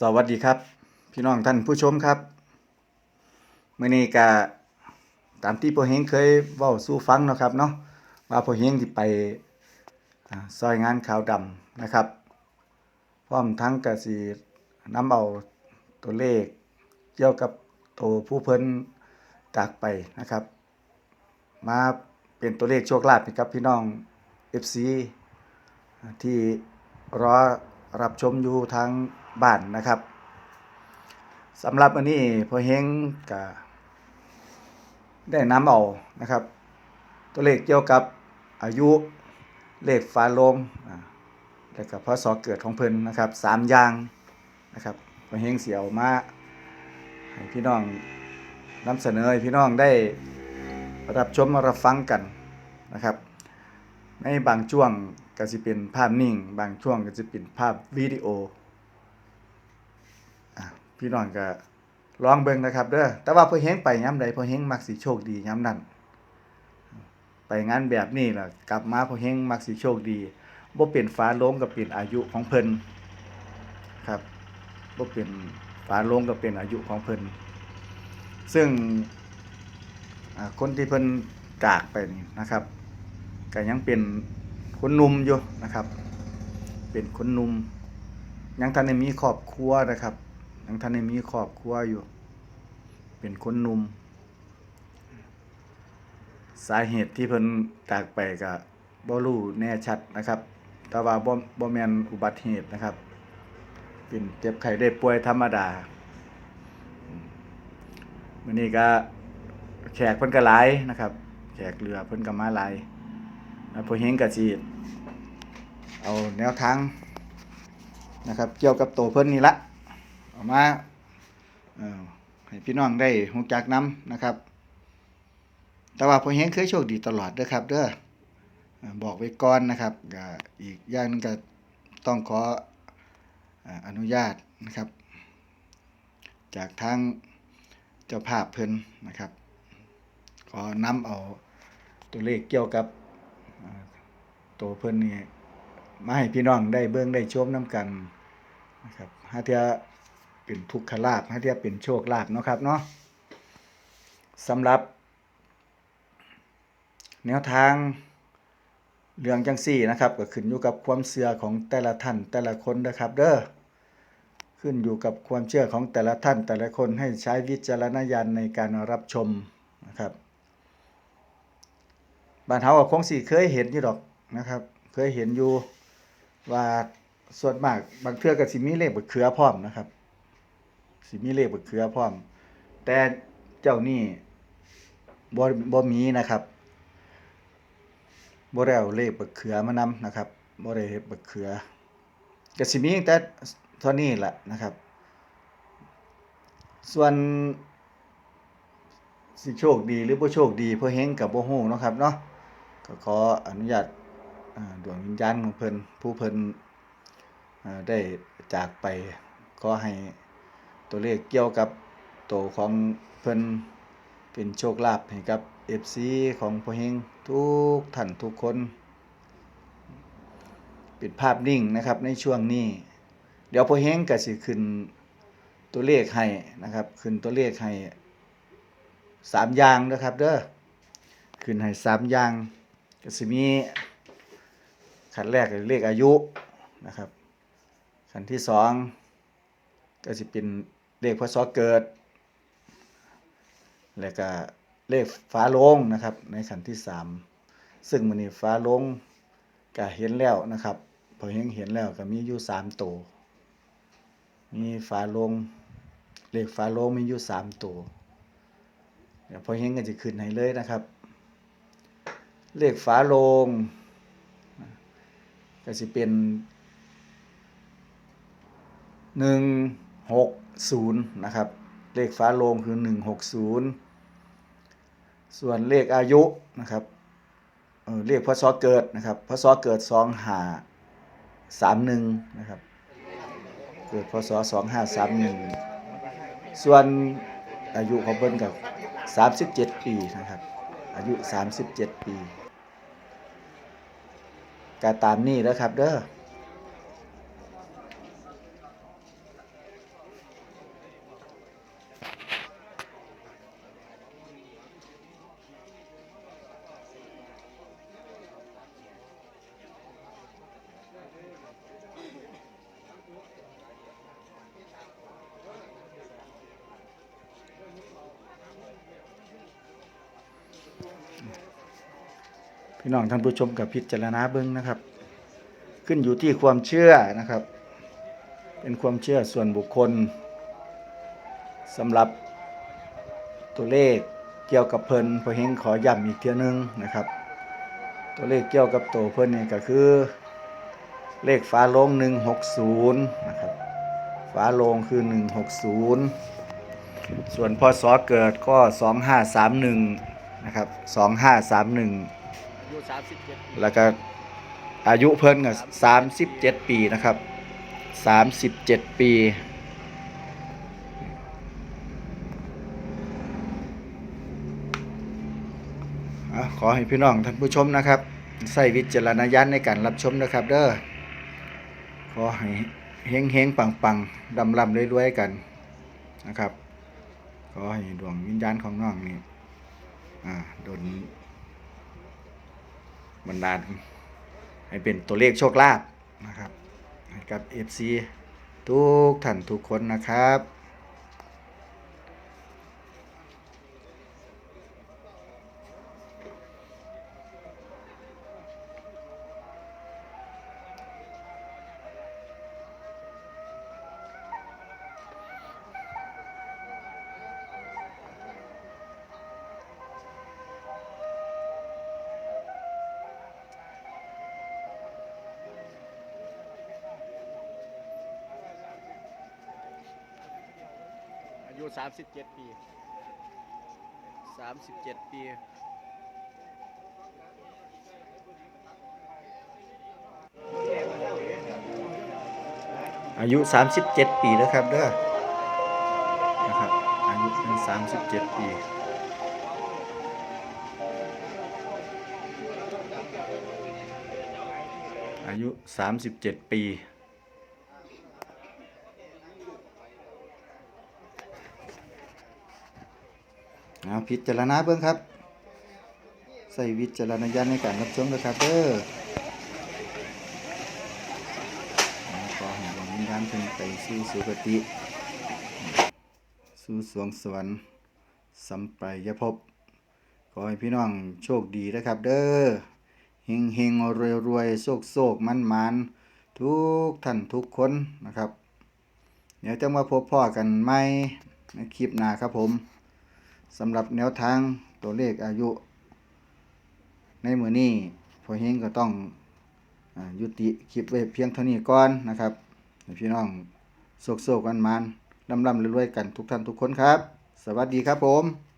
สวัสดีครับ พี่น้องท่านผู้ชมครับเมื้อนี้ก็ตามที่พ่อเฮงเคยเว้าสู่ฟังเนาะครับเนาะว่าพ่อเฮงสิไปซอยงานขาวดำนะครับ พร้อมทั้งกสินำเอาตัวเลขเกี่ยวกับตัวผู้เพิ่นจากไปนะครับ มาเป็นตัวเลขโชคลาภให้กับพี่น้อง FC ที่รอ รับชมอยู่ทางบ้านนะครับสำหรับอันนี้พอเฮงก็ได้น้ำเอานะครับ ตัวเลขเกี่ยวกับอายุเลขฟ้าลมแล้วก็พศเกิดของเพิ่นนะครับสามอย่างนะครับพอเฮงเสียวมาให้พี่น้องนำเสนอให้พี่น้องได้รับชมรับฟังกันนะครับ ในบางช่วง ก็สิเป็นภาพนิ่ง บางช่วงก็จะเป็นภาพวิดีโออะพี่น้องก็ลองเบิ่งนะครับเด้อแต่ว่าพอเฮงไปยามใดพอเฮงมักสิโชคดียามนั้นไปงานแบบนี้ล่ะกลับมาพอเฮงมักสิโชคดีบ่เป็นฟ้าลงก็เป็นอายุของเพิ่นครับบ่เป็นฟ้าลงก็เป็นอายุของเพิ่นซึ่งคนที่เพิ่นจากไปนี่นะครับก็ยังเป็น คนหนุ่มอยู่นะครับ เป็นคนหนุ่มยังทันได้มีครอบครัวนะครับยังทันได้มีครอบครัวอยู่ เป็นคนหนุ่มสาเหตุที่เพิ่นจากไปก็บ่รู้แน่ชัดนะครับ แต่ว่าบ่บ่แมนอุบัติเหตุนะครับ เป็นเจ็บไข้ได้ป่วยธรรมดาอืมมื้อนี้ก็แขกเพิ่นก็หลายนะครับ แขกเรือเพิ่นก็มาหลาย พอเฮงก็สิเอาแนวทางนะครับ เกี่ยวกับตัวเพิ่นนี่ละเอามาให้พี่น้องได้รู้จักนํนะครับ แต่ว่าพอเฮงเคยโชคดีตลอดเด้อครับเด้อบอกไว้ก่อนนะครับอีกอย่างนึงก็ต้องขออนุญาตนะครับ จากทางเจ้าภาพเพิ่นนะครับ ขอนำเอาตัวเลขเกี่ยวกับ ตัวเพิ่นนี่มาให้พี่น้องได้เบิ่งได้ชมนํกันนะครับหาเทื่อเป็นทุกขลาภหาเทื่อเป็นโชคลาภเนาะครับเนาะสำหรับ แนวทางเรื่องจังซี่นะครับ ก็ขึ้นอยู่กับความเชื่อของแต่ละท่านแต่ละคนนะครับ เด้อขึ้นอยู่กับความเชื่อของแต่ละท่านแต่ละคนให้ใช้วิจารณญาณในการรับชมนะครับ บ้านเฮาก็คงสิเคยเห็นอยู่ดอกนะครับ เคยเห็นอยู่ว่าส่วนมากบางเทื่อก็สิมีเลขบักเขือพร้อมนะครับสิมีเลขบักเขือพร้อม แต่เจ้านี่บ่บ่มีนะครับบ่ได้เอาเลขบักเขือมานำนะครับบ่ได้เฮ็ดบักเขือก็สิมีแต่เท่านี้แหละนะครับ ส่วนสิโชคดีหรือบ่โชคดีเพื่อเฮงกับบ่ฮู้เนาะครับเนาะ ก็ขออนุญาตดวงวิญญาณของเพิ่นผู้เพิ่นอ่าได้จากไปขอให้ตัวเลขเกี่ยวกับตัวของเพิ่นเป็นโชคลาภให้กับ FC ของพ่อเฮงทุกท่านทุกคนป็นภาพนิ่งนะครับในช่วงนี้ เดี๋ยวพ่อเฮงก็สิขึ้นตัวเลขให้นะครับ ขึ้นตัวเลขให้สามอย่างนะครับเด้อขึ้นให้สามอย่าง ก็สิมีขั้นแรกก็เลขอายุนะครับขั้นที่สองก็สิเป็นเลขพศเกิด แล้วก็เลขฟ้าลงนะครับ ในขั้นที่สามซึ่งมื้อนี้ฟ้าลงก็เห็นแล้วนะครับพอเห็นเห็นแล้วก็มีอยู่สามตัวมีฟ้าลงเลขฟ้าลงมีอยู่สามตัวเดี๋ยวพอเฮงก็จะขึ้นให้เลยนะครับ เลขฝาโลงก็จะเป็นหนึ่งหกศูนย์นะครับ เลขฝาโลงคือหนึ่งหกศูนย์ส่วนเลขอายุนะครับเออเลขพศเกิดนะครับพศเกิดสองหาสามหนึ่งนะครับ เกิดพศสองห้าสามหนึ่งส่วนอายุของเพิ่นกับ37ปีนะครับ อายุ37ปี ก็ตามนี้แล้วครับ เด้อ พี่น้องท่านผู้ชมกับพิจารณาเบิ้งนะครับ ขึ้นอยู่ที่ความเชื่อนะครับ เป็นความเชื่อส่วนบุคคลสำหรับตัวเลขเกี่ยวกับเพิ่นพอเฮงขอย้ำอีกเทียนึงนะครับ ตัวเลขเกี่ยวกับโตเพิ่นนี่ก็คือ เลขฝาโลง160นะครับฝาโลงคือ 160 ส่วนพศเกิดก็ 2531นะครับ2531 อายุสามสิบเจ็ดแล้วก็อายุเพิ่นก็37ปีนะครับ37ปีอะขอให้พี่น้องท่านผู้ชมนะครับ ใส่วิจารณญาณในการรับชมนะครับเด้อขอให้เฮงเฮงปังปังดำลำรวยๆกันนะครับ ขอให้ดวงวิญญาณของน้องนี่อ่าโดน บันดาลให้เป็นตัวเลขโชคลาภนะครับ ให้กับ FC ทุกท่านทุกคนนะครับ อายุสามสิบเจ็ดปีสามสิบเจ็ดปีอายุ 37 ปีแล้วครับเด้อนะครับ อายุเป็น37 ปี อายุ 37 ปี เอาพิจารณาเบิ่งครับ ใส่วิจารณญาณในการรับชมด้วยครับเด้อขอให้ดวงวิญญาณเพิ่นไปสู่สุคติ สู่สวงสวรรค์สัมปรายภพขอให้พี่น้องโชคดีนะครับ เด้อเฮงเฮงรวยรวยโชคโชคมันมันทุกท่านทุกคนนะครับ เดี๋ยวจะมาพบพ่อกันใหม่ในคลิปหน้าครับผม สำหรับแนวทางตัวเลขอายุ ในมือนี้พอเฮงก็ต้องอยุติคลิปไว้เพียงเท่านี้ก่อนนะครับพี่น้องโศกโศกกันมันลำลำรวยๆกันทุกท่านทุกคนครับ สวัสดีครับผม